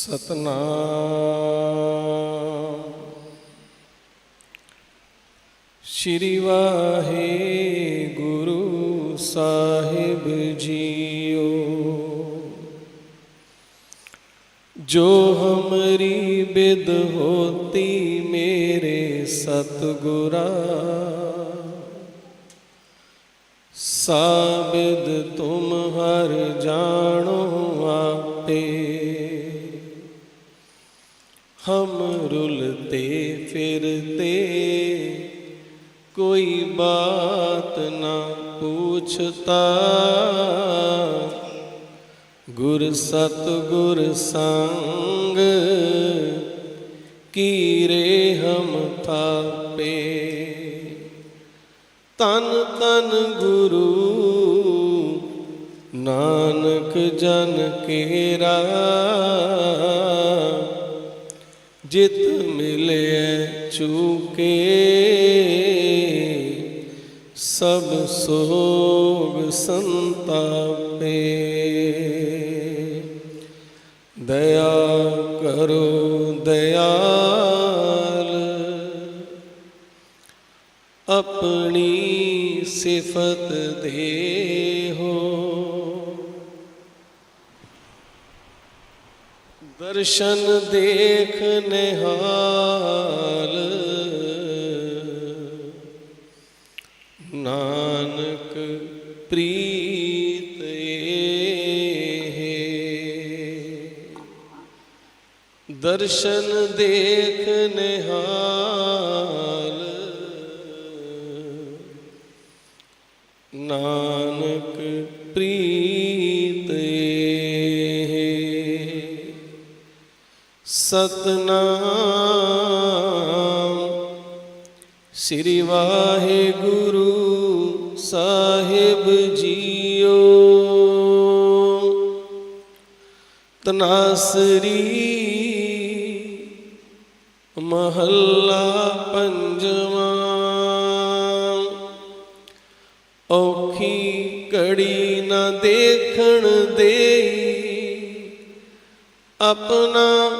ਸਤਨਾਮ। ਸ਼੍ਰੀ ਵਾਹਿਗੁਰੂ ਸਾਹਿਬ ਜੀਓ। ਜੋ ਹਮਰੀ ਬਿਦ ਹੋਤੀ ਮੇਰੇ ਸਤਗੁਰਾ ਸਾਬਿਦ ਤੁਮ ਹਰ ਜਾਣੋ ਹਮ ਰੁਲਤੇ ਫਿਰਤੇ ਕੋਈ ਬਾਤ ਨਾ ਪੁੱਛਤਾ ਗੁਰ ਸਤ ਗੁਰ ਸੰਗ ਕੀਰੇ ਹਮ ਥਾਪੇ। ਤਨ ਤਨ ਗੁਰੂ ਨਾਨਕ ਜਨ ਕੇਰਾ ਜਿਤ ਮਿਲਿਆ ਚੁਕੇ। ਸਭ ਸੋਗ ਸੰਤਾਪੇ। ਦਇਆ ਕਰੋ ਦਇਆਲ। ਆਪਣੀ ਸਿਫਤ ਦੇਹੋ। ਦਰਸ਼ਨ ਦੇਖ ਨਿਹਾਲ ਨਾਨਕ ਪ੍ਰੀਤ ਏਹ। ਦਰਸ਼ਨ ਦੇਖ ਨਿਹਾਲ ਨਾਨਕ ਸਤਨਾਮ। ਸ੍ਰੀ ਵਾਹਿਗੁਰੂ ਸਾਹਿਬ ਜੀਓ। ਤਨਾਸਰੀ ਮਹੱਲਾ ਪੰਜਵਾਂ। ਔਖੀ ਕੜੀ ਨਾ ਦੇਖਣ ਦੇਈ ਆਪਣਾ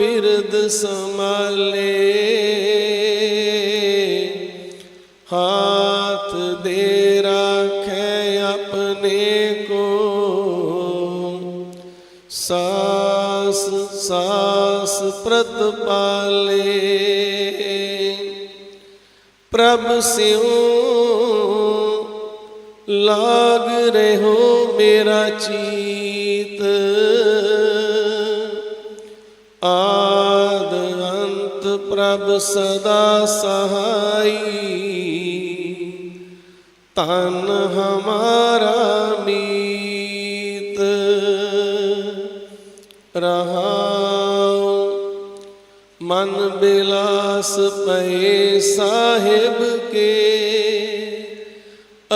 ਬਿਰਦ ਸੰਭਾਲੇ। ਹਾਥ ਦੇ ਰਾਖੇ ਆਪਣੇ ਕੋ। ਸਾਸ ਸਾਸ ਪ੍ਰਤਪਾਲੇ ਪ੍ਰਭ ਸਿਉ ਲਾਗ ਰਹੋ ਮੇਰਾ ਚੀ। ਪ੍ਰਭ ਸਦਾ ਸਹਾਈ। ਤਨ ਹਮਾਰਾ ਮੀਤ। ਰਹਾਉ, ਮਨ ਬਿਲਾਸ ਪਏ ਸਾਹਿਬ ਕੇ।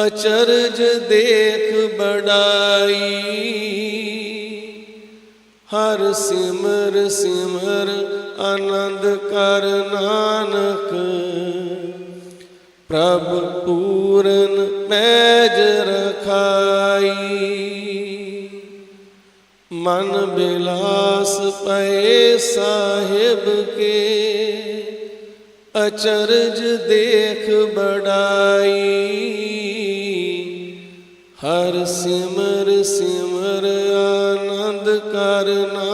ਅਚਰਜ ਦੇਖ ਬੜਾਈ। ਹਰ ਸਿਮਰ ਸਿਮਰ ਆਨੰਦ ਕਰ ਨਾਨਕ, ਪ੍ਰਭ ਪੂਰਨ ਮੈਜ ਰਖਾਈ। ਮਨ ਬਿਲਾਸ ਪਏ ਸਾਹਿਬ ਕੇ, ਅਚਰਜ ਦੇਖ ਬੜਾਈ। ਹਰ ਸਿਮਰ ਸਿਮਰ ਆਨੰਦ ਕਰਨਾ